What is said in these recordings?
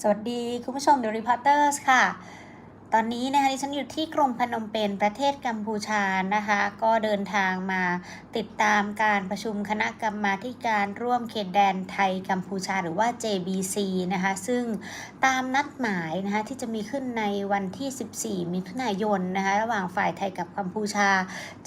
สวัสดีคุณผู้ชม The Reporters ค่ะ ตอนนี้นะคะดิฉันอยู่ที่กรุงพนมเปญประเทศกัมพูชานะคะ ก็เดินทางมาติดตามการประชุมคณะกรรมาการร่วมเขตแดนไทยกัมพูชาหรือว่า JBC นะคะซึ่งตามนัดหมายนะคะที่จะมีขึ้นในวันที่ 14 มิถุนายนนะคะระหว่างฝ่ายไทยกับกัมพูชา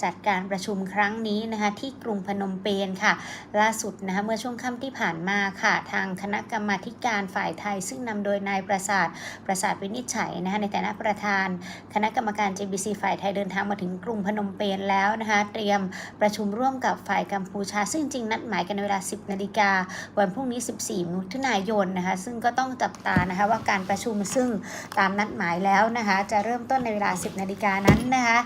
จัดการประชุมครั้งนี้นะคะที่กรุงพนมเปญค่ะ ล่าสุดนะคะเมื่อช่วงค่ำที่ผ่านมาค่ะ ทางคณะกรรมาการฝ่ายไทย ซึ่งนำโดยนายประสาทประสาทวินิจฉัยนะคะในฐานะประประธาน คณะกรรมการ JBC ฝ่ายไทยเดินทางมาถึงกรุงพนมเปญแล้วนะคะ เตรียมประชุมร่วมกับฝ่ายกัมพูชา ซึ่งจริงนัดหมายกันในเวลา 10 นาฬิกา วันพรุ่งนี้ 14 มิถุนายนนะคะ ซึ่งก็ต้องจับตานะคะว่าการประชุมซึ่งตามนัดหมายแล้วนะคะ จะเริ่มต้นในเวลา 10 นาฬิกานั้นนะคะ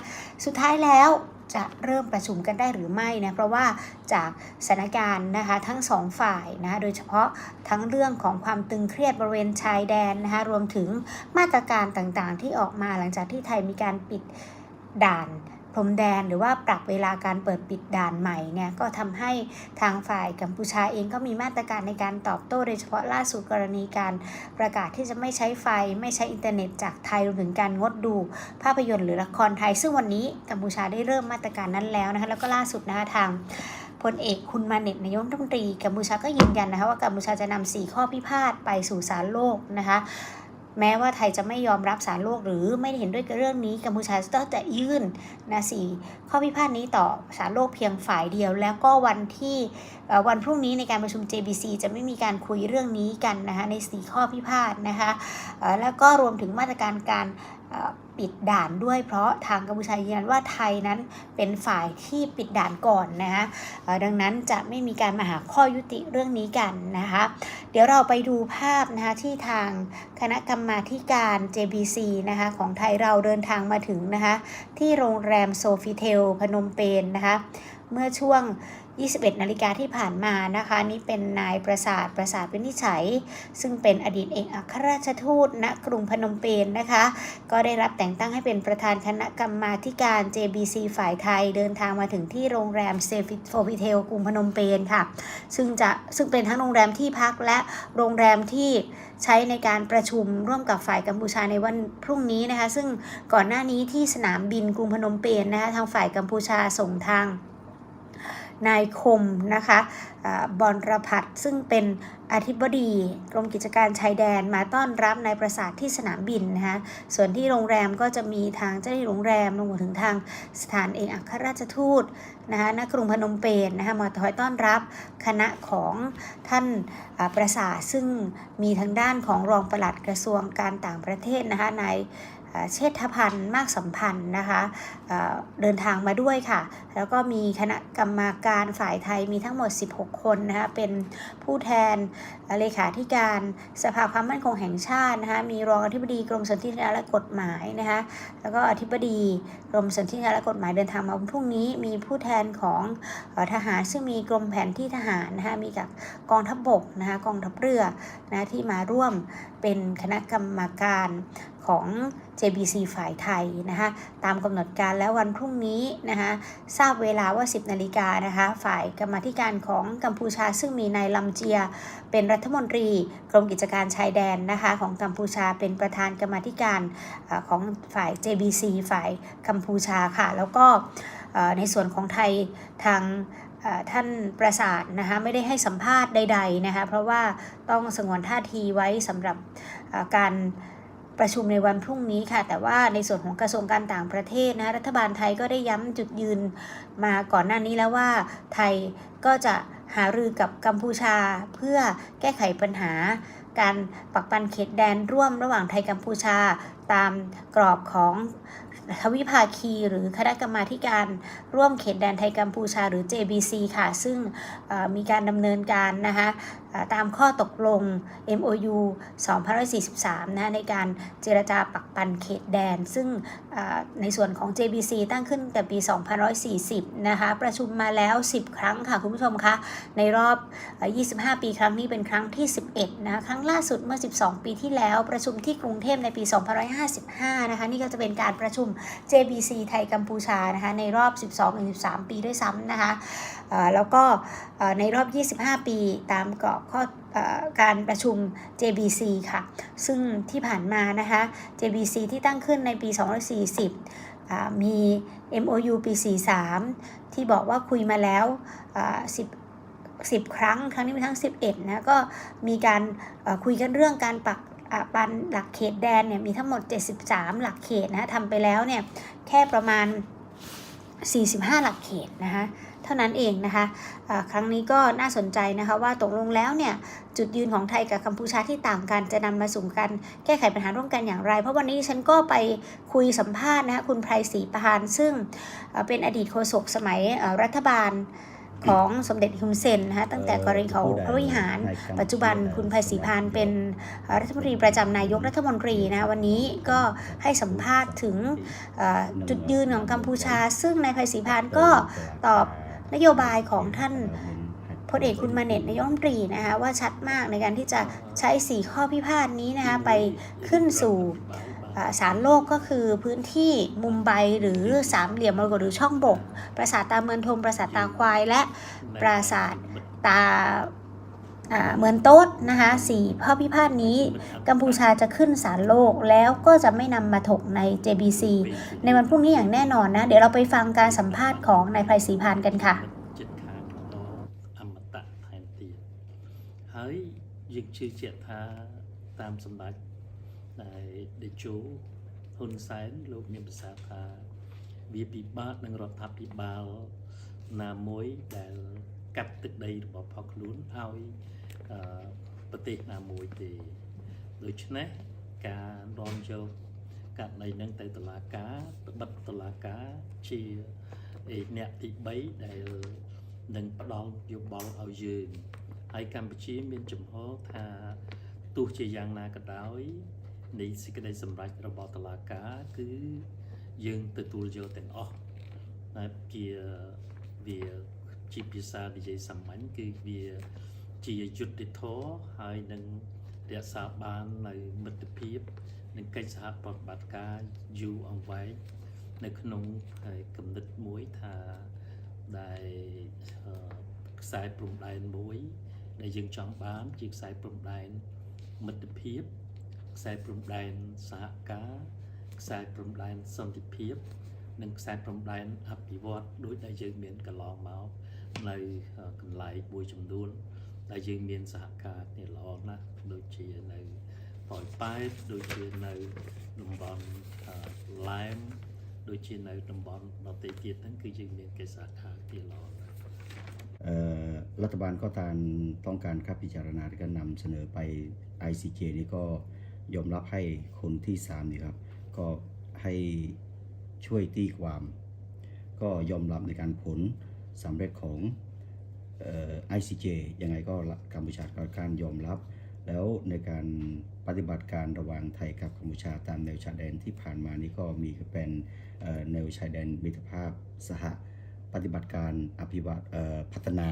สุดท้ายแล้ว จะเริ่มประชุมกันได้หรือไม่นะเพราะว่าจากสถานการณ์นะคะทั้งสองฝ่ายนะโดยเฉพาะทั้งเรื่องของความตึงเครียดบริเวณชายแดนนะคะรวมถึงมาตรการต่างๆ ที่ออกมาหลังจากที่ไทยมีการปิดด่าน พรมแดนหรือว่าปรับเวลาการเปิดปิดด่านใหม่เนี่ยก็ทำให้ทางฝ่ายกัมพูชาเองก็มีมาตรการในการตอบโต้โดยเฉพาะล่าสุดกรณีการประกาศที่จะไม่ใช้ไฟไม่ใช้อินเทอร์เน็ตจากไทยรวมถึงการงดดูภาพยนตร์หรือละครไทย ซึ่งวันนี้กัมพูชาได้เริ่มมาตรการนั้นแล้วนะคะแล้วก็ล่าสุดนะคะทางพลเอกคุณมาเน็ตนายกรัฐมนตรีกัมพูชาก็ยืนยันนะคะว่ากัมพูชาจะนำ4ข้อพิพาทไปสู่ศาลโลกนะคะ แม้ว่าไทยจะไม่ยอมรับสารโลกหรือไม่ได้เห็นด้วยกับเรื่องนี้กัมพูชาก็จะยื่นนะสี่ข้อพิพาทนี้ต่อสารโลกเพียงฝ่ายเดียว แล้วก็วันที่วันพรุ่งนี้ในการประชุม JBC จะไม่มีการคุยเรื่องนี้กันนะคะในสีข้อพิพาทนะคะแล้วก็รวมถึงมาตรการการ ปิดด่านด้วยเพราะทางกัมพูชายืนยันว่าไทยนั้นเป็นฝ่ายที่ปิดด่านก่อนนะคะดังนั้นจะไม่มีการมาหาข้อยุติเรื่องนี้กันนะคะเดี๋ยวเราไปดูภาพนะคะที่ทางคณะกรรมาธิการ JBC นะคะของไทยเราเดินทางมาถึงนะคะที่โรงแรมโซฟิเทลพนมเปญนะคะเมื่อช่วง 21 นาฬิกาที่ผ่านมานะคะนี่เป็นนายประสาทประสาทวินิจฉัย ซึ่งเป็นอดีตเอกอัครราชทูตณกรุงพนมเปญนะคะ ก็ได้รับแต่งตั้งให้เป็นประธานคณะกรรมาการ JBC ฝ่ายไทยเดินทางมาถึงที่โรงแรมเซฟิโฟฟิเทลกรุงพนมเปญค่ะ ซึ่งจะซึ่งเป็นทั้งโรงแรมที่พักและโรงแรมที่ใช้ในการประชุมร่วมกับฝ่ายกัมพูชาในวันพรุ่งนี้นะคะ ซึ่งก่อนหน้านี้ที่สนามบินกรุงพนมเปญนะคะทางฝ่ายกัมพูชาส่งทาง นายคมนะคะบอลรพัฒน์ซึ่งเป็นอธิบดีกรมกิจการชายแดนมาต้อนรับนายประสาทที่สนามบินนะคะส่วนที่โรงแรมก็จะมีทางเจ้าหน้าที่โรงแรมรวมถึงทางสถานเอกอัครราชทูตนะคะณกรุงพนมเปญนะคะมาคอยต้อนรับคณะของท่านประสาทซึ่งมีทางด้านของรองปลัดกระทรวงการต่างประเทศนะคะนาย เชษฐพันธ์มากสัมพันธ์นะคะเดินทางมาด้วยค่ะ แล้วก็มีคณะกรรมาการฝ่ายไทยมีทั้งหมด 16 คนนะคะเป็นผู้แทนเลขาธิการสภาความมั่นคงแห่งชาตินะคะมีรองอธิบดีกรมสนธิสัญญาและกฎหมายนะคะแล้วก็อธิบดีกรมสนธิสัญญาและกฎหมายเดินทางมาพรุ่งนี้มีผู้แทนของอทหารซึ่งมีกรมแผนที่ทหารนะคะมีกับกองทัพบกนะคะกองทัพเรือนะที่มาร่วมเป็นคณะกรรมาการ ของ JBC ฝ่ายไทยนะคะตามกำหนดการแล้ววันพรุ่งนี้นะคะทราบเวลาว่า 10นาฬิกานะคะฝ่ายกรรมธิการของกัมพูชา ซึ่งมีนายลำเจีย เป็นรัฐมนตรีกรมกิจการชายแดนนะคะของกัมพูชาเป็นประธานกรรมธิการอของฝ่าย JBC ฝ่ายกัมพูชาค่ะ แล้วก็ในส่วนของไทยทางท่านประสาทนะคะไม่ได้ให้สัมภาษณ์ใด ๆนะคะเพราะว่าต้องสงวนท่าทีไว้สำหรับการ ประชุมในวันพรุ่งนี้ค่ะ แต่ว่าในส่วนของกระทรวงการต่างประเทศนะรัฐบาลไทยก็ได้ย้ำจุดยืนมาก่อนหน้านี้แล้วว่าไทยก็จะหารือกับกัมพูชาเพื่อแก้ไขปัญหา การปักปันเขตแดนร่วมระหว่างไทยกัมพูชา ตามกรอบของทวิภาคีหรือคณะกรรมาการร่วมเขตแดนไทยกัมพูชาหรือ JBC ค่ะ ซึ่งมีการดำเนินการนะคะ ตามข้อตกลง MOU 2543 นะในการเจรจาปักปันเขตแดน ซึ่งในส่วนของ JBC ตั้งขึ้นแต่ปี 2540 นะคะ ประชุมมาแล้ว 10 ครั้งค่ะ คุณผู้ชมคะ ในรอบเอ่อ25 ปีครั้งนี้เป็นครั้งที่ 11นะคะครั้งล่าสุดเมื่อ 12 ปีที่แล้วประชุมที่กรุงเทพในปี 2555 นะคะ นี่ก็จะเป็นการประชุม JBC ไทยกัมพูชานะคะ ในรอบ 12-13 ปีด้วยซ้ำนะคะ แล้วก็เอ่อในรอบ 25 ปีตามกรอบข้อการประชุม JBC ค่ะ ซึ่งที่ผ่านมานะคะ JBC ที่ตั้งขึ้นในปี240อ่ามี MOU ปี 43 ที่บอกว่าคุยมาแล้ว 10 10 ครั้ง ครั้งนี้เป็นครั้ง 11 นะ ก็มีการคุยกันเรื่องการปักปันหลักเขตแดนเนี่ยมีทั้งหมด 73 หลักเขตนะทำไปแล้วเนี่ยแค่ประมาณ 45 หลักเขตนะคะ เท่านั้นเองนะคะอ่าครั้งนี้ก็น่าสนใจนะคะว่าตกลงแล้วเนี่ยจุดยืนของไทยกับกัมพูชาที่ต่างกันจะนำมาสู่การแก้ไขปัญหาร่วมกันอย่างไร เพราะวันนี้ฉันก็ไปคุยสัมภาษณ์นะคะคุณไพรศรีปานซึ่งเอ่อเป็นอดีตโฆษกสมัยเอ่อรัฐบาลของสมเด็จฮุนเซนนะคะตั้งแต่กรณีเขาพระวิหาร ปัจจุบันคุณไพศรีพานเป็นเอ่อรัฐมนตรีประจำนายกรัฐมนตรีนะวันนี้ก็ให้สัมภาษณ์ถึงเอ่อจุดยืนของกัมพูชา ซึ่งนายไพศรีพานก็ตอบ นโยบายของท่านพลเอกคุณมาเน็ตนายกรัฐมนตรีนะคะว่าชัดมากในการที่จะใช้สีข้อพิพาทนี้นะคะไปขึ้นสู่อ่าศาลโลกก็คือพื้นที่มุมไบหรือสามเหลี่ยมมรกตหรือช่องบก ปราสาทตาเมืองทมปราสาทตาควายและปราสาทตาอ่า เหมือนโต๊ดนะคะสี่ข้อพิพาทนี้ กัมพูชาจะขึ้นศาลโลกแล้วก็จะไม่นำมาถกใน JBC ในวันพรุ่งนี้อย่างแน่นอนนะ เดี๋ยวเราไปฟังการสัมภาษณ์ของนายไพศรีพานกันค่ะ ចិត្តខាងបន្តអមតៈថែមទៀតហើយយើងជឿជាក់ថាតាមសម្ដេចដែលដេជោហ៊ុនសែនលោកមានប្រសាសន៍ថាវាពិបាកនឹងរដ្ឋាភិបាលណាមួយដែល កាត់ទឹកដីរបស់ផងខ្លួនឲ្យអឺប្រទេសណាមួយទេដូច្នេះការនាំយកករណីហ្នឹងទៅតុលាការបិទតុលាការជាឯអ្នកទី3ដែលនឹងផ្ដល់យោបល់ឲ្យយើងហើយកម្ពុជាមានចំហថាទោះជាយ៉ាងណាក៏ដោយនៃសេចក្តីសម្រេចរបស់តុលាការគឺយើងទទួលយកទាំងអស់តែជាវា ជាភាសានិយាយសាមញ្ញគឺវាជាយុត្តិធម៌ហើយនឹងរក្សាបាននៅមិត្តភាពនិងកិច្ចសហប្រតិបត្តិការយូរអង្វែងនៅក្នុងហើយគំនិតមួយថាដែលអឺខ្សែព្រំដែនមួយ ដែលយើងចង់បានជាខ្សែព្រំដែនមិត្តភាពខ្សែព្រំដែនសហការខ្សែព្រំដែនសន្តិភាព និងខ្សែព្រំដែនអភិវឌ្ឍដោយដែលយើងមានកន្លងមក នៅអឺកន្លែងមួយចំនួនដែលយើងមានសហការគ្នាល្អណាស់ដូចជានៅប៉ោយប៉ែតដូចជានៅតំបន់អឺឡែមដូចជានៅតំបន់ដទៃទៀតហ្នឹងគឺយើងមានកិច្ចសហការគ្នាល្អណាស់ เอ่อรัฐบาลก็ตามต้องการครับพิจารณาที่การนำเสนอไป ICJ นี่ก็ยอมรับให้คนที่3นี่ครับ ก็ให้ช่วยตีความ ก็ยอมรับในการผล สำเร็จของเอ่อ ICJ ยังไงก็กัมพูชาก็การยอมรับ แล้วในการปฏิบัติการระหว่างไทยกับกัมพูชาตามแนวชายแดนที่ผ่านมานี่ก็มีเป็นเอ่อแนวชายแดนมิตรภาพสหปฏิบัติการอภิวัตเอ่อพัฒนา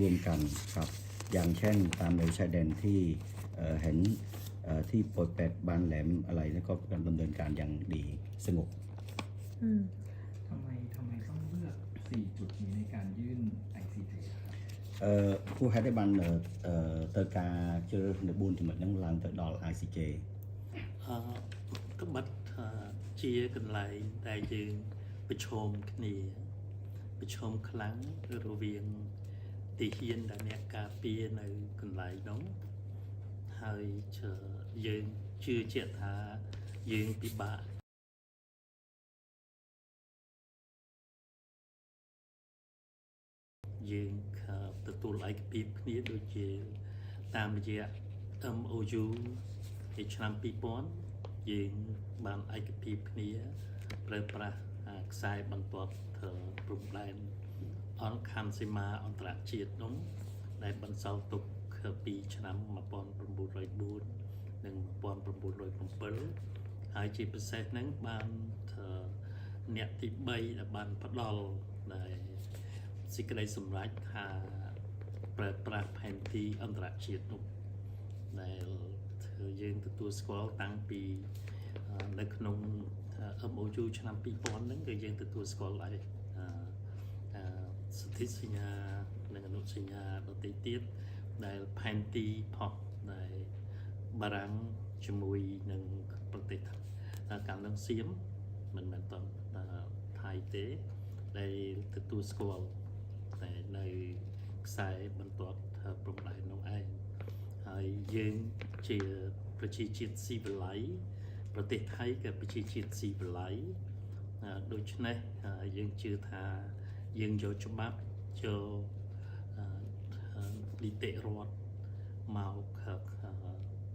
ร่วมกันครับอย่างเช่นตามแนวชายแดนที่เอ่อเห็นเอ่อที่ปอยแปดบานแหลมอะไรนั่นก็การดำเนินการอย่างดีสงบอืมทำไมทำไมต้องเลือก 4 จุดนี้ในการยื่น ICJ อะครับ អឺគូហេតុឲ្យបានអឺអឺទៅការជ្រើសរើសនៅ4ចំណុចហ្នឹងឡើងទៅដល់ ICJ អឺក្បិតថាជាកន្លែងដែលយើងប្រឈមគ្នាប្រឈមខ្លាំងរវាងទីហ៊ានដែលអ្នកការពារនៅកន្លែងនោះហើយជឿយើងជឿជាក់ថាយើងពិបាក យើងខើទទួលឯកភាពគ្នាដូចជាតាមរយៈ MOU ពីឆ្នាំ2000យើងបានឯកភាពគ្នាប្រើប្រាស់អាខ្សែបន្ទាត់ធ្វើព្រំដែនអង្គខណ្ឌសីមាអន្តរជាតិនោះដែលបន្សល់ទុកពីឆ្នាំ1904និង1907ហើយជាពិសេសហ្នឹងបានធ្វើអ្នកទី3ដែលបានផ្ដល់ដែល សេចក្តីសម្រេចថាប្រើប្រាស់ផែនទីអន្តរជាតិនោះដែលធ្វើយើងទទួលស្គាល់តាំងពីអឺនៅក្នុងអឺ MOU ឆ្នាំ2000ហ្នឹងគឺយើងទទួលស្គាល់ហើយអឺអឺសន្ធិសញ្ញានិងអនុសញ្ញាដទៃទៀតដែលផែនទីផុសដែលបារាំងជាមួយនឹងប្រទេសថៃហើយកាលនឹងសៀមមិនមែនតថៃទេដែលទទួលស្គាល់ តែនៅខ្សែបន្ទាត់ព្រំដែននោះឯងហើយយើងជាប្រជាជាតិស៊ីវិល័យប្រទេសថៃក៏ប្រជាជាតិស៊ីវិល័យដូច្នេះយើងជឿថាយើងយកច្បាប់ចូលនីតិរដ្ឋមក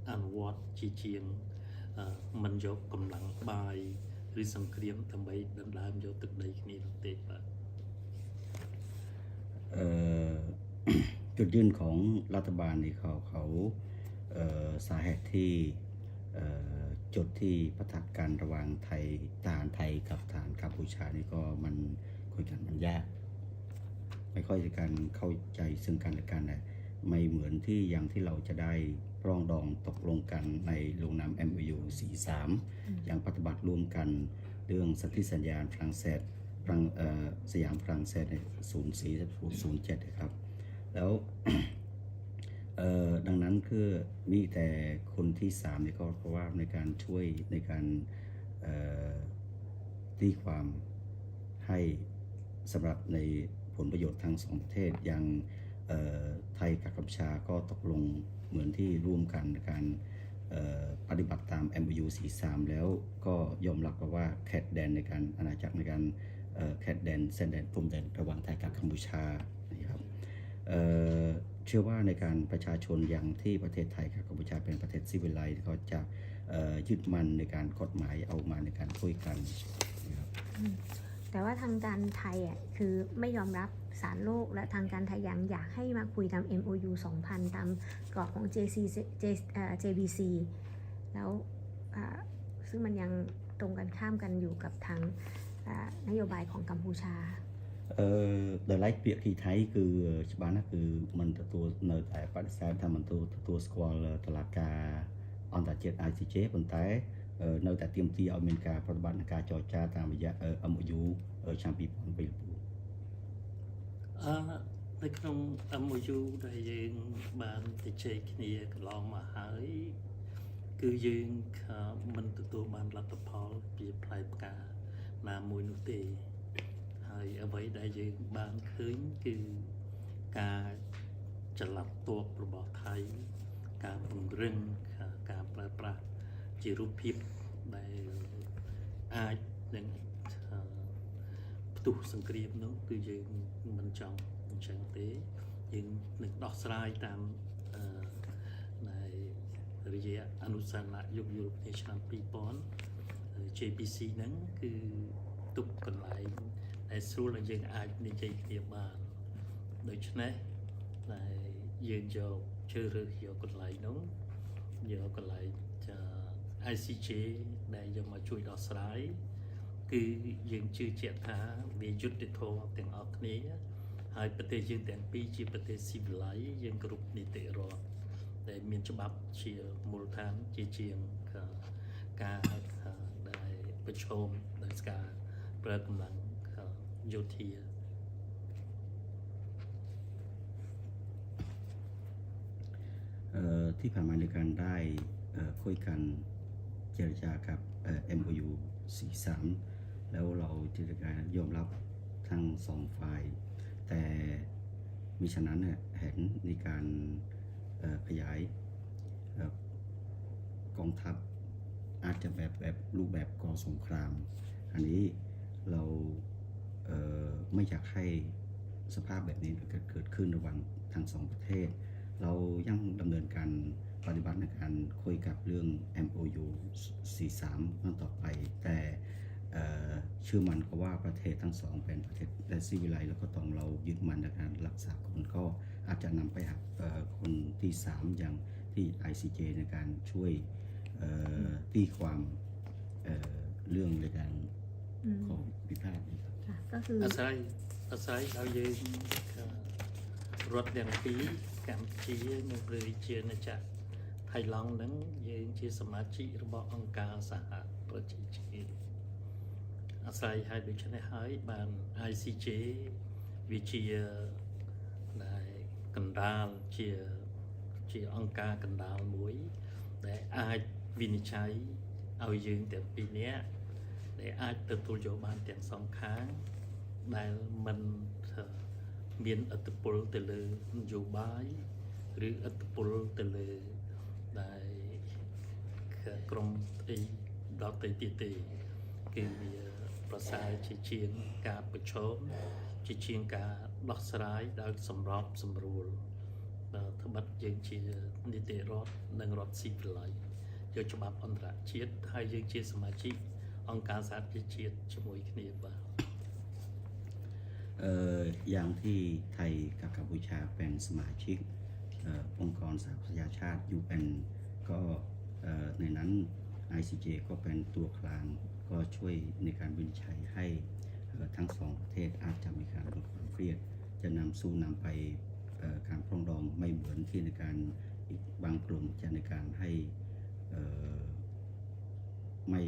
អនុវត្តជាជាងមិនយកកម្លាំងបាយឬសង្គ្រាមដើម្បីដណ្ដើមយកទឹកដីគ្នានោះទេបាទ จุดยืนของรัฐบาลนี่เขาเขาเอ่อสาเหตุที่เอ่อจุดที่ปะทะกันระหว่างไทยทหารไทยกับทหารกัมพูชานี่ก็มันคุยกันมันยาก ไม่ค่อยจะการเข้าใจซึ่งกันและกันนะไม่เหมือนที่อย่างที่เราจะได้ปรองดองตกลงกันในลงนาม MOU 43 อย่างปฏิบัติร่วมกันเรื่องสันติสัญญาณฝรั่งเศสฝ รั่งสยามฝรั่งเศสศูนย์สี่ศูนย์เจ็ดครับ แล้วดังนั้นคือมีแต่คนที่สามเนี่ยก็เพราะว่าในการช่วยในการเอ่อตีความให้สำหรับในผลประโยชน์ทางสองประเทศอย่างไทยกับกัมพูชาก็ตกลงเหมือนที่ร่วมกันในการปฏิบัติตาม MOU 43 แล้วก็ยอมรับว่าแคดแดนในการอาณาจักรในการ แคดแดนเส้นแดนพรมแดนระหว่างไทยกับกัมพูชานะครับเชื่อว่าในการประชาชนอย่างที่ประเทศไทยกับกัมพูชาเป็นประเทศซิวิไลซ์ก็จะยึดมั่นในการกฎหมายเอามาในการคุยกันนะครับแต่ว่าทางการไทยอะคือไม่ยอมรับสารโลกและทางการไทยยังอยากให้มาคุยตาม MOU 2000 ตามกรอบของ JC J เอ่อ JBC แล้วซึ่งมันยังตรงกันข้ามกันอยู่กับทาง อ่านโยបายของกัมพูชา អឺដោយឡែកពាក្យគីថៃគឺច្បាស់ណាស់គឺมันទទួលនៅតែបដិសេធថាมันទទួលស្គាល់តឡាការអន្តរជាតិ ICJ ប៉ុន្តែអឺនៅតែទាមទារឲ្យមានការប្រតិបត្តិនិងការចរចាតាមរយៈអឺ MOU ឆ្នាំ2009 អឺនៅក្នុង MOU ដែលយើងបានជជែកគ្នាកន្លងមកហើយ គឺយើងខើមិនទទួលបានលទ្ធផលពីផ្លែផ្កា ណាមួយនោះទេហើយអ្វីដែលយើងបានឃើញគឺការចល័តទ័ពរបស់ថៃការពង្រឹងការប្រើប្រាស់ជារូបភាពដែលអាចនឹងអឺផ្ទុះសង្គ្រាមនោះគឺយើងមិនចង់អញ្ចឹងទេយើងនឹងដោះស្រាយតាមអឺនៃរយៈអនុស្សាវរីយ៍យុគយុរពាឆ្នាំ2000 JPC ហ្នឹងគឺទុកកន្លែងដែលស្រួលឲ្យយើងអាចនិយាយគ្នាបានដូច្នេះដែលយើងយកជ្រើសរើសយកកន្លែងនោះយកកន្លែងចា ICJ ដែលយកមកជួយដោះស្រាយគឺយើងជឿជាក់ថាវាយុត្តិធម៌ទាំងអស់គ្នាហើយប្រទេសយើងទាំងពីរជាប្រទេសស៊ីវិល័យយើងគ្រប់នីតិរដ្ឋដែលមានច្បាប់ជាមូលដ្ឋានជាជាងការ ประชมนาฬิกาเรือกำลังโยเทีที่ผ่านมาในการได้คุยกันเจรจากับ MOU 43 แล้วเราเจรการยอมรับทั้งสองฝ่าย แต่มิฉะนั้นเห็นในการขยายกองทัพ อาจจะแบบแบบรูปแบบก่อสงคราม อันนี้เราเไม่อยากให้สภาพแบบนี้เกิดเกิดขึ้นระหว่างทั้งสองประเทศ เรายังดำเนินการปฏิบัติในการคุยกับเรื่อง MOU 43ครั้งต่อไป แต่เชื่อมันก็ว่าประเทศทั้งสองเป็นประเทศและซีวิไลแล้วก็ต้องเรายึดมันในการรักษาคนก็อาจจะนำไปหาคนที่ 3 อย่างที่ ICJ ในการช่วย ตีความเอ่อเรื่องในการ อืม ขอพิพาทนี้ครับ ค่ะก็คือ អាស្រ័យអាស្រ័យដល់យើងរត់ទាំងពីរកម្ពុជានិងឬជាណាចក្រថៃឡង់ហ្នឹងយើងជាសមាជិករបស់អង្គការសហប្រជាជាតិអាស្រ័យហើយដូច្នេះហើយបាន ICJ វាជាដែលកណ្ដាលជា ជាអង្គការកណ្ដាលមួយដែលអាច វិនិច្ឆ័យឲ្យយើងទាំងពីរនាក់ដែលអាចទទួលយកបានទាំងសងខាងដែលមិនធ្វើមានឥទ្ធិពលទៅលើនយោបាយឬឥទ្ធិពលទៅលើដែលក្រមអីដទៃទៀតទេគឺវាប្រសើរជាជាងការប្រឈមជាជាងការដោះស្រាយដោយសម្របសម្រួលបាទត្បិតយើងជានីតិរដ្ឋនិងរដ្ឋស៊ីវិល័យ យកច្បាប់អន្តរជាតិហើយយើងជាសមាជិកអង្គការសហប្រជាជាតិជាមួយគ្នាបាទ เอ่ออย่างที่ไทยกับกัมพูชาเป็นสมาชิกเอ่อองค์กรสหประชาชาติ UN ก็เอ่อในนั้น ICJ ก็เป็นตัวกลางก็ช่วยในการวินิจฉัยให้เอ่อทั้งสองประเทศอาจจะมีการลดความเครียด จะนำสู่นำไปเอ่อการปรองดองไม่เหมือนที่ในการอีกบางกลุ่มจะในการให้เอ่อ ไม่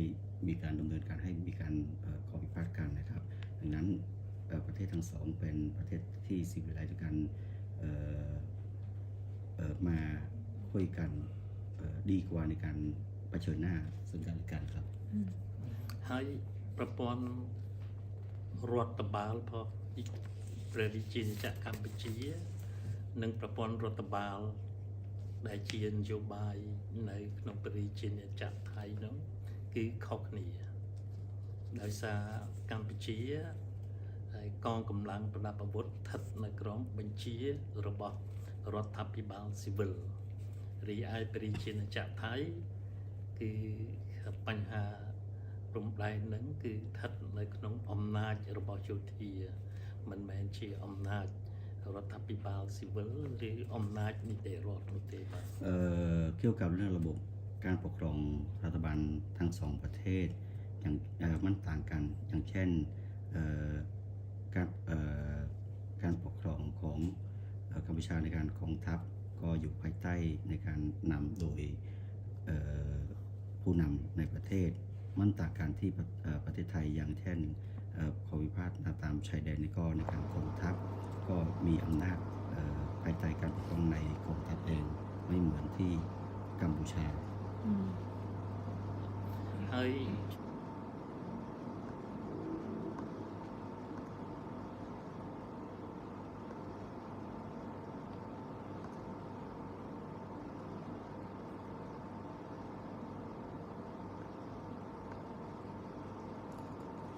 มีการดำเนินการให้มีการเอ่อขอพิพาทกันนะครับ ดังนั้นเอ่อประเทศทั้งสองเป็นประเทศที่สิวิไลซ์ด้วยกันเอ่อเอ่อมาคุยกันเอ่อดีกว่าในการเผชิญหน้าซึ่งกันและกันครับ ហើយប្រព័ន្ធរដ្ឋបាលផងព្រះរាជាណាចក្រកម្ពុជា និងប្រព័ន្ធរដ្ឋបាល ដែលជានយោបាយនៅក្នុងព្រះរាជាណាចក្រថៃនោះគឺខុសគ្នាដោយសារកម្ពុជាហើយកងកម្លាំងប្រដាប់អាវុធស្ថិតនៅក្រោមបញ្ជារបស់រដ្ឋាភិបាលស៊ីវិលរីឯព្រះរាជាណាចក្រថៃគឺបញ្ហាព្រំដែនហ្នឹងគឺស្ថិតនៅក្នុងអំណាចរបស់យោធាមិនមែនជាអំណាច រដ្ឋាភិបាលស៊ីវិលឬអំណាចនីតិរដ្ឋនោះទេបាទ เอ่อเกี่ยวกับเรื่องระบบการปกครองรัฐบาลทั้งสองประเทศอย่างเอ่อมันต่างกันอย่างเช่นเอ่อการเอ่อการปกครองของเอ่อกัมพูชาในการกองทัพก็อยู่ภายใต้ในการนำโดยเอ่อผู้นำในประเทศ มันต่างกันที่ประเอ่อประเทศไทยอย่างเช่นเอ่อข้อพิพาทตามชายแดนนี่ก็ในการกองทัพ ก็มีอำนาจเอ่อภายใต้การปกครองในกองทัพเองไม่เหมือนที่กัมพูชาហើយ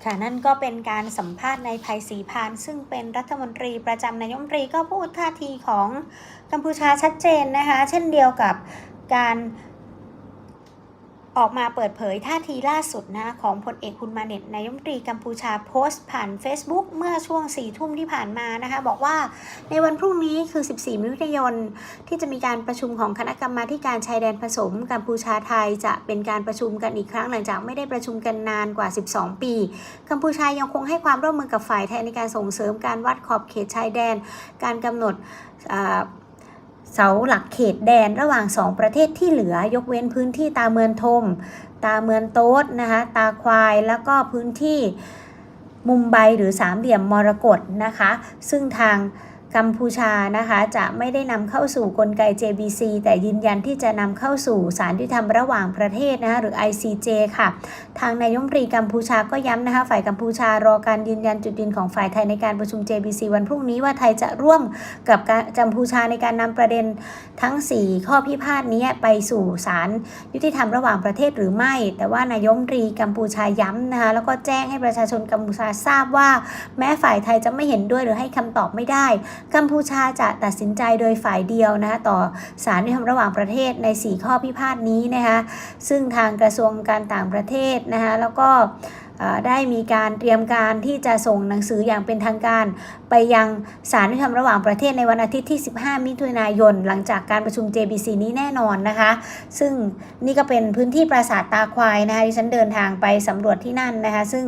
ค่ะนั่นก็เป็นการสัมภาษณ์ในภัยศรีพาน ซึ่งเป็นรัฐมนตรีประจำนายกรัฐมนตรีก็พูดท่าทีของกัมพูชาชัดเจนนะคะ เช่นเดียวกับการ ออกมาเปิดเผยท่าทีล่าสุดนะของพลเอกคุณมาเน็ตนายมนตรีกัมพูชาโพสต์ผ่าน Facebook เมื่อช่วง4ทุ่มที่ผ่านมานะคะบอกว่าในวันพรุ่งนี้คือ 14 มิถุนายน ที่จะมีการประชุมของคณะกรรมาการชายแดนผสมกัมพูชาไทย จะเป็นการประชุมกันอีกครั้งหลังจากไม่ได้ประชุมกันนานกว่า 12 ปี กัมพูชายังคงให้ความร่วมมือกับฝ่ายไทยในการส่งเสริมการวัดขอบเขตชายแดน การกำหนดอ่า เสาหลักเขตแดนระหว่าง 2 ประเทศที่เหลือยกเว้นพื้นที่ตาเมือนทม ตาเมือนโต๊ดนะคะตาควายแล้วก็พื้นที่มุมไบหรือสามเหลี่ยมมรกตนะคะ ซึ่งทาง กัมพูชานะคะจะไม่ได้นำเข้าสู่กลไก JBC แต่ยืนยันที่จะนำเข้าสู่สารยุติธรรมระหว่างประเทศนะคะหรือ ICJ ค่ะ ทางนายมตรีกัมพูชาก็ย้ำนะคะฝ่ายกัมพูชารอการยืนยันจุดยืนของฝ่ายไทยในการประชุม JBC วันพรุ่งนี้ว่าไทยจะร่วมกับกัมพูชาในการนำประเด็นทั้ง 4 ข้อพิพาทนี้ไปสู่ศาลยุติธรรมระหว่างประเทศหรือไม่ แต่ว่านายมตรีกัมพูชาย้ำนะคะแล้วก็แจ้งให้ประชาชนกัมพูชาทราบว่า แม้ฝ่ายไทยจะไม่เห็นด้วยหรือให้คำตอบไม่ได้กัมพูชาจะตัดสินใจโดยฝ่ายเดียวนะคะต่อศาลยุติธรรมระหว่างประเทศใน 4 ข้อพิพาทนี้นะคะซึ่งทางกระทรวงการต่างประเทศนะคะแล้วก็ ได้มีการเตรียมการที่จะส่งหนังสืออย่างเป็นทางการ ไปยังศาลยุติธรรมระหว่างประเทศในวันอาทิตย์ที่ 15 มิถุนายน หลังจากการประชุม JBC นี้แน่นอนนะคะ ซึ่งนี่ก็เป็นพื้นที่ปราสาทตาควายนะคะที่ฉันเดินทางไปสำรวจที่นั่นนะคะ ซึ่ง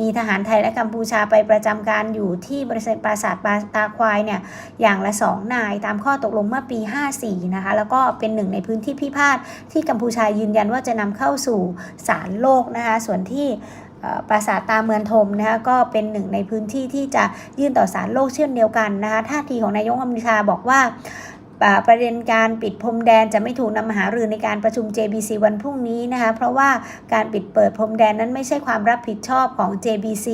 มีทหารไทยและกัมพูชาไปประจำการอยู่ที่บริษัทปราสาทตาควายเนี่ยอย่างละ 2 นายตามข้อตกลงเมื่อปี 54 นะคะ แล้วก็เป็นหนึ่งในพื้นที่พิพาทที่กัมพูชายืนยันว่าจะนำเข้าสู่ศาลโลกนะคะ ส่วนที่ ปราสาทตาเมืองทมนะคะก็เป็นหนึ่งในพื้นที่ที่จะยื่นต่อศาลโลกเช่นเดียวกันนะคะท่าทีของนายกกัมริชาบอกว่า ประเด็นการปิดพรมแดนจะไม่ถูกนำมาหารือในการประชุม JBC วันพรุ่งนี้นะคะเพราะว่าการปิดเปิดพรมแดนนั้นไม่ใช่ความรับผิดชอบของ JBC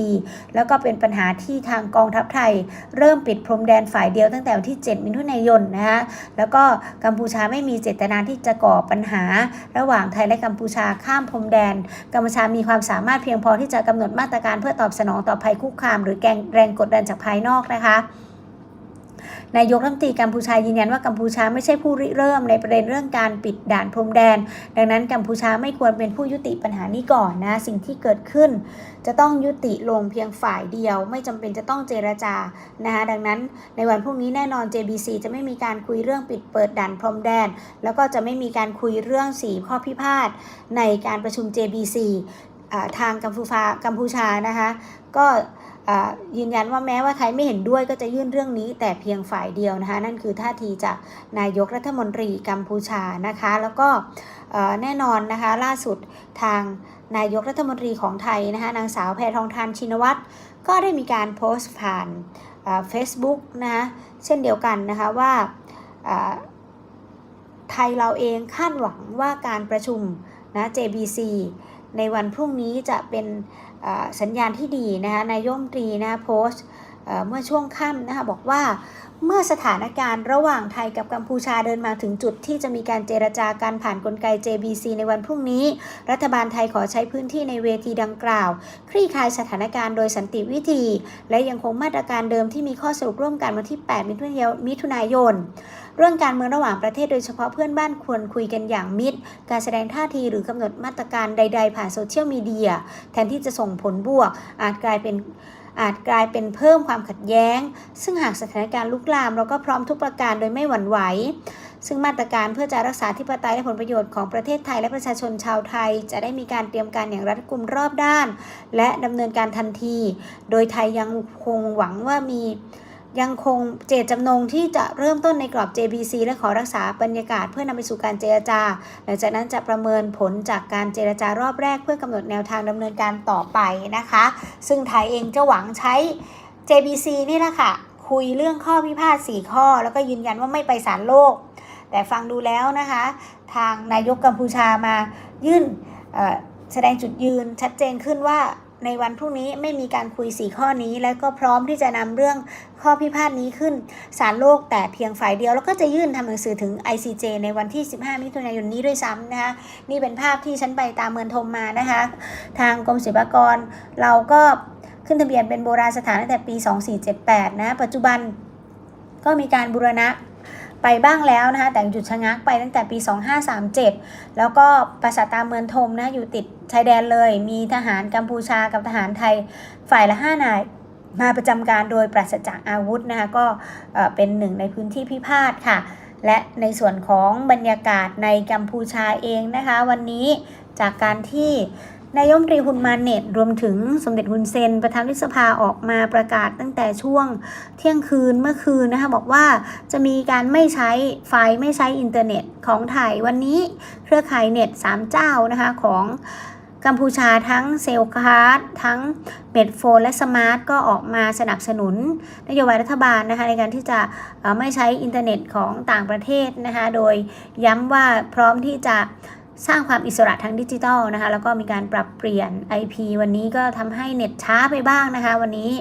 แล้วก็เป็นปัญหาที่ทางกองทัพไทย เริ่มปิดพรมแดนฝ่ายเดียวตั้งแต่วันที่ 7 มิถุนายนนะคะแล้วก็กัมพูชาไม่มีเจตนาที่จะก่อปัญหา ระหว่างไทยและกัมพูชาข้ามพรมแดน กัมพูชามีความสามารถเพียงพอที่จะกำหนดมาตรการเพื่อตอบสนองต่อภัยคุกคาม หรือแรงแรงกดดันจากภายนอกนะคะ นายกรัฐมนตรีกัมพูชายืนยันว่ากัมพูชาไม่ใช่ผู้ริเริ่มในประเด็นเรื่องการปิดด่านพรมแดน ดังนั้นกัมพูชาไม่ควรเป็นผู้ยุติปัญหานี้ก่อนนะสิ่งที่เกิดขึ้น จะต้องยุติลงเพียงฝ่ายเดียว ไม่จำเป็นจะต้องเจรจานะคะดังนั้นในวันพรุ่งนี้แน่นอน JBC จะไม่มีการคุยเรื่องปิดเปิดด่านพรมแดน แล้วก็จะไม่มีการคุยเรื่องสีข้อพิพาทในการประชุม JBC ทางกัมพูชากัมพูชานะคะก็ยืนยันว่าแม้ว่าไทยไม่เห็นด้วยก็จะยื่นเรื่องนี้ แต่เพียงฝ่ายเดียวนะคะนั่นคือท่าทีจากนายกรัฐมนตรีกัมพูชานะคะ แล้วก็แน่นอนนะคะล่าสุดทางนายกรัฐมนตรีของไทยนะคะนางสาวแพทองทานชินวัตรก็ได้มีการโพสต์ผ่านเฟซบุ๊กนะคะเช่นเดียวกันนะคะว่าอ่าไทยเราเองคาดหวังว่าการประชุมนะ JBC ในวันพรุ่งนี้จะเป็นสัญญาณที่ดีนะคะนายยมตรีนะโพสต์ เมื่อช่วงค่ำนะคะบอกว่าเมื่อสถานการณ์ระหว่างไทยกับกัมพูชาเดินมาถึงจุดที่จะมีการเจรจาการผ่านกลไก JBC ในวันพรุ่งนี้ รัฐบาลไทยขอใช้พื้นที่ในเวทีดังกล่าว คลี่คลายสถานการณ์โดยสันติวิธี และยังคงมาตรการเดิมที่มีข้อสรุปร่วมกันวันที่ 8 มิถุนายน เรื่องการเมืองระหว่างประเทศโดยเฉพาะเพื่อนบ้านควรคุยกันอย่างมิตร การแสดงท่าทีหรือกำหนดมาตรการใด ๆ ผ่านโซเชียลมีเดียแทนที่จะส่งผลบวกอาจกลายเป็น อาจกลายเป็นเพิ่มความขัดแย้ง ซึ่งหากสถานการณ์ลุกลามเราก็พร้อมทุกประการโดยไม่หวั่นไหว ซึ่งมาตรการเพื่อจะรักษาธิปไตยและผลประโยชน์ของประเทศไทยและประชาชนชาวไทย จะได้มีการเตรียมการอย่างรัดกุมรอบด้าน และดำเนินการทันที โดยไทยยังคงหวังว่ามี ยังคงเจตจำนงที่จะเริ่มต้นในกรอบ JBC และขอรักษาบรรยากาศเพื่อนำไปสู่การเจรจา หลังจากนั้นจะประเมินผลจากการเจรจารอบแรกเพื่อกำหนดแนวทางดำเนินการต่อไปนะคะ ซึ่งไทยเองจะหวังใช้ JBC นี่แหละค่ะ คุยเรื่องข้อพิพาท4ข้อ แล้วก็ยืนยันว่าไม่ไปศาลโลก แต่ฟังดูแล้วนะคะ ทางนายกกัมพูชามายื่นแสดงจุดยืนชัดเจนขึ้นว่า ในวันพรุ่งนี้ไม่มีการคุย 4 ข้อนี้ และก็พร้อมที่จะนำเรื่องข้อพิพาทนี้ขึ้นศาลโลกแต่เพียงฝ่ายเดียว แล้วก็จะยื่นทำหนังสือถึง ICJ ในวันที่ 15 มิถุนายนนี้ด้วยซ้ำนะคะนี่เป็นภาพที่ฉันไปตามเมืองทมมานะคะ ทางกรมศิลปากร เราก็ขึ้นทะเบียนเป็นโบราณสถานตั้งแต่ปี 2478 นะ ปัจจุบันก็มีการบูรณะ ไปบ้างแล้วนะคะแต่หยุดชะงักไปตั้งแต่ปี 2537 แล้วก็ปราสาทตาเมืองทมนะอยู่ติดชายแดนเลย มีทหารกัมพูชากับทหารไทยฝ่ายละ5นายมาประจำการโดยปราศจากอาวุธนะคะก็เป็นหนึ่งในพื้นที่พิพาทค่ะ และในส่วนของบรรยากาศในกัมพูชาเองนะคะ วันนี้จากการที่ นายมตรีฮุนมาเนตรวมถึงสมเด็จฮุนเซน ประธานรัฐสภาออกมาประกาศตั้งแต่ช่วงเที่ยงคืนเมื่อคืนนะคะบอกว่าจะมีการไม่ใช้ไฟไม่ใช้อินเทอร์เน็ตของไทยวันนี้เครือข่ายเน็ต 3 เจ้านะคะของกัมพูชาทั้งเซลคาร์ดทั้งเมดโฟนและสมาร์ทก็ออกมาสนับสนุน นโยบายรัฐบาลนะคะในการที่จะไม่ใช้อินเทอร์เน็ตของต่างประเทศนะคะโดยย้ำว่าพร้อมที่จะ สร้างความอิสระทางดิจิทัลนะคะ แล้วก็มีการปรับเปลี่ยน IP วันนี้ก็ทำให้เน็ตช้าไปบ้างนะคะ วันนี้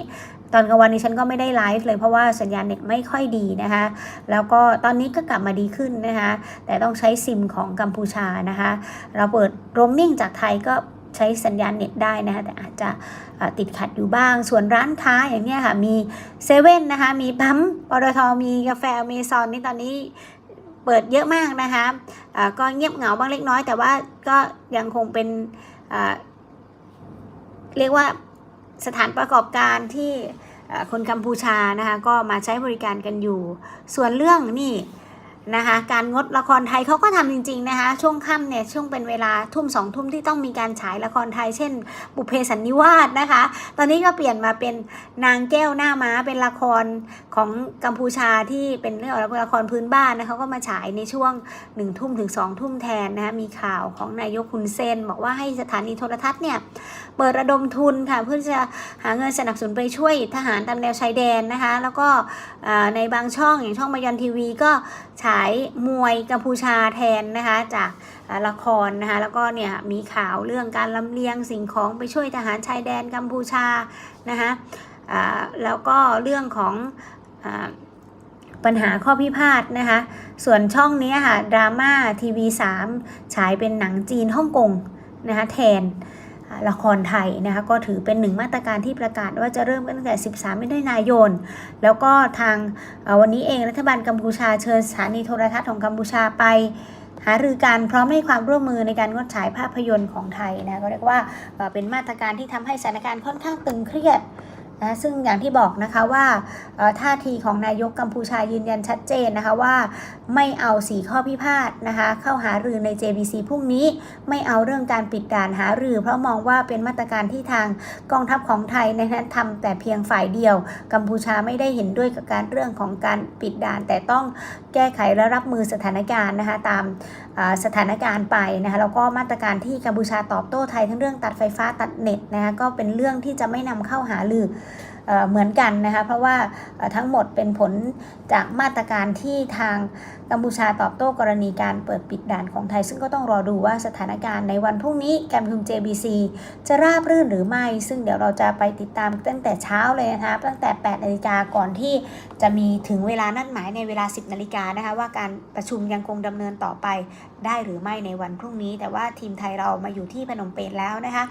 ตอนกลางวันนี้ฉันก็ไม่ได้ไลฟ์เลยเพราะว่าสัญญาณเน็ตไม่ค่อยดีนะคะ แล้วก็ตอนนี้ก็กลับมาดีขึ้นนะคะ แต่ต้องใช้ซิมของกัมพูชานะคะ เราเปิดโรมมิ่งจากไทยก็ใช้สัญญาณเน็ตได้นะคะแต่อาจจะติดขัดอยู่บ้าง ส่วนร้านค้าอย่างเนี้ยค่ะ มีเซเว่นนะคะ มีปั๊มปตทมีกาแฟอเมซอนนี่ตอนนี้ เปิดเยอะมากนะคะะก็เงียบเหงาบ้างเล็กน้อย แต่ว่าก็ยังคงเป็นเรียกว่าสถานประกอบการที่คนกัมพูชานะคะก็มาใช้บริการกันอยู่ ส่วนเรื่องนี่ นะคะการงดละครไทยเขาก็ทำจริงๆนะคะช่วงค่ำเนี่ยช่วงเป็นเวลาทุ่มสองทุ่มที่ต้องมีการฉายละครไทย เช่น บุเพสันนิวาสนะคะ ตอนนี้ก็เปลี่ยนมาเป็นนางแก้วหน้าม้าเป็นละครของกัมพูชาที่เป็นเรื่องละครพื้นบ้านนะเขาก็มาฉายในช่วงหนึ่งทุ่มถึงสองทุ่มแทนนะคะมีข่าวของนายกคุณเซนบอกว่าให้สถานีโทรทัศน์เนี่ย เปิดระดมทุนค่ะเพื่อจะหาเงินสนับสนุนไปช่วยทหารตามแนวชายแดนนะคะ แล้วก็ในบางช่องอย่างช่องมายอนทีวี ก็ฉายมวยกัมพูชาแทนนะคะจากละครนะคะแล้วก็เนี่ยมีข่าวเรื่องการลำเลียงสิ่งของไปช่วยทหารชายแดนกัมพูชานะคะแล้วก็เรื่องของอปัญหาข้อพิพาทนะคะ ส่วนช่องนี้ค่ะดราม่าทีวี3ฉายเป็นหนังจีนฮ่องกงนะคะแทน ละครไทยนะคะก็ถือเป็นหนึ่งมาตรการที่ประกาศว่าจะเริ่มตั้งแต่ 13 มิถุนายน แล้วก็ทางวันนี้เองรัฐบาลกัมพูชาเชิญสถานีโทรทัศน์ของกัมพูชาไปหารือการพร้อมให้ความร่วมมือในการงดฉายภาพยนตร์ของไทยนะก็เรียกว่าเอ่อเป็นมาตรการที่ทำให้สถานการณ์ค่อนข้างตึงเครียด นะซึ่งอย่างที่บอกนะคะว่าท่าทีของนายกกัมพูชายืนยันชัดเจนนะคะว่าไม่เอาสีข้อพิพาทนะคะเข้าหารือใน JBC พรุ่งนี้ไม่เอาเรื่องการปิดด่านหารือ เพราะมองว่าเป็นมาตรการที่ทางกองทัพของไทยนะคะทำแต่เพียงฝ่ายเดียว กัมพูชาไม่ได้เห็นด้วยกับการเรื่องของการปิดด่าน แต่ต้องแก้ไขและรับมือสถานการณ์นะคะตามสถานการณ์ไปนะคะแล้วก็มาตรการที่กัมพูชาตอบโต้ไทยทั้งเรื่องตัดไฟฟ้าตัดเน็ตนะคะก็เป็นเรื่องที่จะไม่นำเข้าหารือ เหมือนกันนะคะเพราะว่าทั้งหมดเป็นผลจากมาตรการที่ทางกัมพูชาตอบโต้กรณีการเปิดปิดด่านของไทย ซึ่งก็ต้องรอดูว่าสถานการณ์ในวันพรุ่งนี้การประชุม JBC จะราบรื่นหรือไม่ ซึ่งเดี๋ยวเราจะไปติดตามตั้งแต่เช้าเลยนะคะตั้งแต่ 8 นาฬิกาก่อนที่จะมีถึงเวลานัดหมายในเวลา 10 นาฬิกานะคะว่าการประชุมยังคงดำเนินต่อไปได้หรือไม่ในวันพรุ่งนี้ แต่ว่าทีมไทยเรามาอยู่ที่พนมเปญแล้วนะคะ